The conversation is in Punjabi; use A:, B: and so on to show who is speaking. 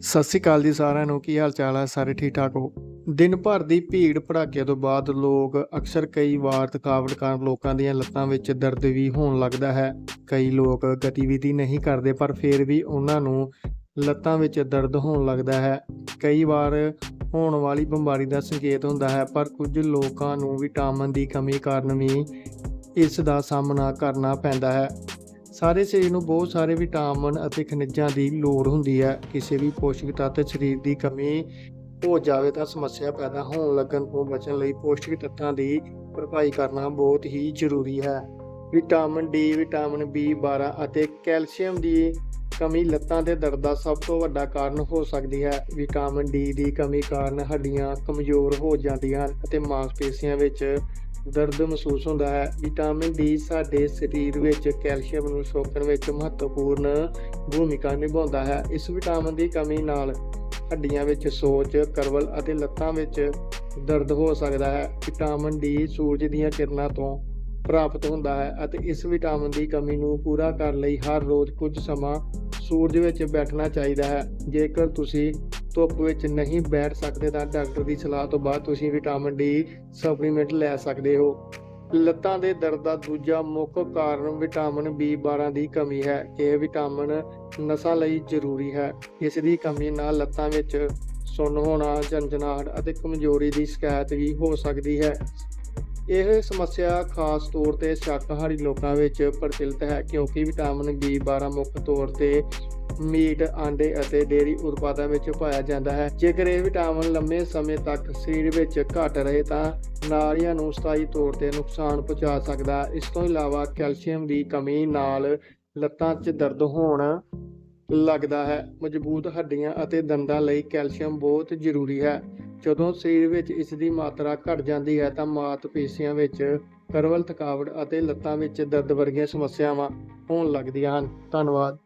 A: ਸਤਿ ਸ਼੍ਰੀ ਅਕਾਲ ਜੀ ਸਾਰਿਆਂ ਨੂੰ, ਕੀ ਹਾਲ ਚਾਲ ਹੈ ਸਾਰੇ ਠੀਕ ਠਾਕ ਹੋ? ਦਿਨ ਭਰ ਦੀ ਭੀੜ ਭੜਾਕੇ ਤੋਂ ਬਾਅਦ ਲੋਕ ਅਕਸਰ ਕਈ ਵਾਰ ਥਕਾਵਟ ਕਾਰਨ ਲੋਕਾਂ ਦੀਆਂ ਲੱਤਾਂ ਵਿੱਚ ਦਰਦ ਵੀ ਹੋਣ ਲੱਗਦਾ ਹੈ। ਕਈ ਲੋਕ ਗਤੀਵਿਧੀ ਨਹੀਂ ਕਰਦੇ, ਪਰ ਫਿਰ ਵੀ ਉਹਨਾਂ ਨੂੰ ਲੱਤਾਂ ਵਿੱਚ ਦਰਦ ਹੋਣ ਲੱਗਦਾ ਹੈ। ਕਈ ਵਾਰ ਹੋਣ ਵਾਲੀ ਬਿਮਾਰੀ ਦਾ ਸੰਕੇਤ ਹੁੰਦਾ ਹੈ, ਪਰ ਕੁਝ ਲੋਕਾਂ ਨੂੰ ਵਿਟਾਮਿਨ ਦੀ ਕਮੀ ਕਾਰਨ ਵੀ ਇਸ ਦਾ ਸਾਹਮਣਾ ਕਰਨਾ ਪੈਂਦਾ ਹੈ। ਸਾਰੇ ਸਰੀਰ ਨੂੰ ਬਹੁਤ ਸਾਰੇ ਵਿਟਾਮਿਨ ਅਤੇ ਖਣਿਜਾਂ ਦੀ ਲੋੜ ਹੁੰਦੀ ਹੈ। ਕਿਸੇ ਵੀ ਪੋਸ਼ਕ ਤੱਤ ਸਰੀਰ ਦੀ ਕਮੀ ਹੋ ਜਾਵੇ ਤਾਂ ਸਮੱਸਿਆ ਪੈਦਾ ਹੋਣ ਲੱਗਣ ਤੋਂ ਬਚਣ ਲਈ ਪੌਸ਼ਟਿਕ ਤੱਤਾਂ ਦੀ ਭਰਪਾਈ ਕਰਨਾ ਬਹੁਤ ਹੀ ਜ਼ਰੂਰੀ ਹੈ। ਵਿਟਾਮਿਨ ਡੀ, ਵਿਟਾਮਿਨ B12 ਅਤੇ ਕੈਲਸ਼ੀਅਮ ਦੀ ਕਮੀ ਲੱਤਾਂ ਦੇ ਦਰਦ ਦਾ ਸਭ ਤੋਂ ਵੱਡਾ ਕਾਰਨ ਹੋ ਸਕਦੀ ਹੈ। ਵਿਟਾਮਿਨ ਡੀ ਦੀ ਕਮੀ ਕਾਰਨ ਹੱਡੀਆਂ ਕਮਜ਼ੋਰ ਹੋ ਜਾਂਦੀਆਂ ਹਨ ਅਤੇ ਮਾਸਪੇਸ਼ੀਆਂ ਵਿੱਚ ਦਰਦ ਮਹਿਸੂਸ ਹੁੰਦਾ ਹੈ। ਵਿਟਾਮਿਨ ਡੀ ਸਾਡੇ ਸਰੀਰ ਵਿੱਚ ਕੈਲਸ਼ੀਅਮ ਨੂੰ ਸੋਖਣ ਵਿੱਚ ਮਹੱਤਵਪੂਰਨ ਭੂਮਿਕਾ ਨਿਭਾਉਂਦਾ ਹੈ। ਇਸ ਵਿਟਾਮਿਨ ਦੀ ਕਮੀ ਨਾਲ ਹੱਡੀਆਂ ਵਿੱਚ ਸੋਜ, ਕਰਵਲ ਅਤੇ ਲੱਤਾਂ ਵਿੱਚ ਦਰਦ ਹੋ ਸਕਦਾ ਹੈ। ਵਿਟਾਮਿਨ ਡੀ ਸੂਰਜ ਦੀਆਂ ਕਿਰਨਾਂ ਤੋਂ ਪ੍ਰਾਪਤ ਹੁੰਦਾ ਹੈ ਅਤੇ ਇਸ ਵਿਟਾਮਿਨ ਦੀ ਕਮੀ ਨੂੰ ਪੂਰਾ ਕਰਨ ਲਈ ਹਰ ਰੋਜ਼ ਕੁਝ ਸਮਾਂ ਸੂਰਜ ਵਿੱਚ ਬੈਠਣਾ ਚਾਹੀਦਾ ਹੈ। ਜੇਕਰ ਤੁਸੀਂ ਧੁੱਪ ਵਿੱਚ ਨਹੀਂ ਬੈਠ ਸਕਦੇ ਤਾਂ ਡਾਕਟਰ ਦੀ ਸਲਾਹ ਤੋਂ ਬਾਅਦ ਤੁਸੀਂ ਵਿਟਾਮਿਨ ਡੀ ਸਪਲੀਮੈਂਟ ਲੈ ਸਕਦੇ ਹੋ। ਲੱਤਾਂ ਦੇ ਦਰਦ ਦਾ ਦੂਜਾ ਮੁੱਖ ਕਾਰਨ ਵਿਟਾਮਿਨ B12 ਦੀ ਕਮੀ ਹੈ। ਇਹ ਵਿਟਾਮਿਨ ਨਸਾਂ ਲਈ ਜ਼ਰੂਰੀ ਹੈ। ਇਸ ਦੀ ਕਮੀ ਨਾਲ ਲੱਤਾਂ ਵਿੱਚ ਸੁੰਨ ਹੋਣਾ ਝੰਜਨਾਹਟ ਅਤੇ ਕਮਜ਼ੋਰੀ ਦੀ ਸ਼ਿਕਾਇਤ ਵੀ ਹੋ ਸਕਦੀ ਹੈ। ਇਹ ਸਮੱਸਿਆ ਖਾਸ ਤੌਰ ਤੇ ਸ਼ਾਕਾਹਾਰੀ ਲੋਕਾਂ ਵਿੱਚ ਪ੍ਰਚਲਿਤ ਹੈ ਕਿਉਂਕਿ ਵਿਟਾਮਿਨ B12 ਮੁੱਖ ਤੌਰ ਤੇ ਮੀਟ, ਆਂਡੇ ਅਤੇ ਡੇਅਰੀ ਉਤਪਾਦਾਂ ਵਿੱਚ ਪਾਇਆ ਜਾਂਦਾ ਹੈ। ਜੇਕਰ ਇਹ ਵਿਟਾਮਿਨ ਲੰਮੇ ਸਮੇਂ ਤੱਕ ਸਰੀਰ ਵਿੱਚ ਘਟ ਰਹੇ ਤਾਂ ਨਾੜੀਆਂ ਨੂੰ ਸਥਾਈ ਤੌਰ ਤੇ ਨੁਕਸਾਨ ਪਹੁੰਚਾ ਸਕਦਾ ਹੈ। ਇਸ ਤੋਂ ਇਲਾਵਾ ਕੈਲਸ਼ੀਅਮ ਦੀ ਕਮੀ ਨਾਲ ਲੱਤਾਂ 'ਚ ਦਰਦ ਹੋਣ ਲੱਗਦਾ ਹੈ। ਮਜ਼ਬੂਤ ਹੱਡੀਆਂ ਅਤੇ ਦੰਦਾਂ ਲਈ ਕੈਲਸ਼ੀਅਮ ਬਹੁਤ ਜ਼ਰੂਰੀ ਹੈ। ਜਦੋਂ ਸਰੀਰ ਵਿੱਚ ਇਸ ਦੀ ਮਾਤਰਾ ਘਟ ਜਾਂਦੀ ਹੈ ਤਾਂ ਮਾਸਪੇਸ਼ੀਆਂ ਵਿੱਚ ਕਰਵਲ ਥਕਾਵਟ ਅਤੇ ਲੱਤਾਂ ਵਿੱਚ ਦਰਦ ਵਰਗੀਆਂ ਸਮੱਸਿਆਵਾਂ ਹੋਣ ਲੱਗਦੀਆਂ ਹਨ। ਧੰਨਵਾਦ।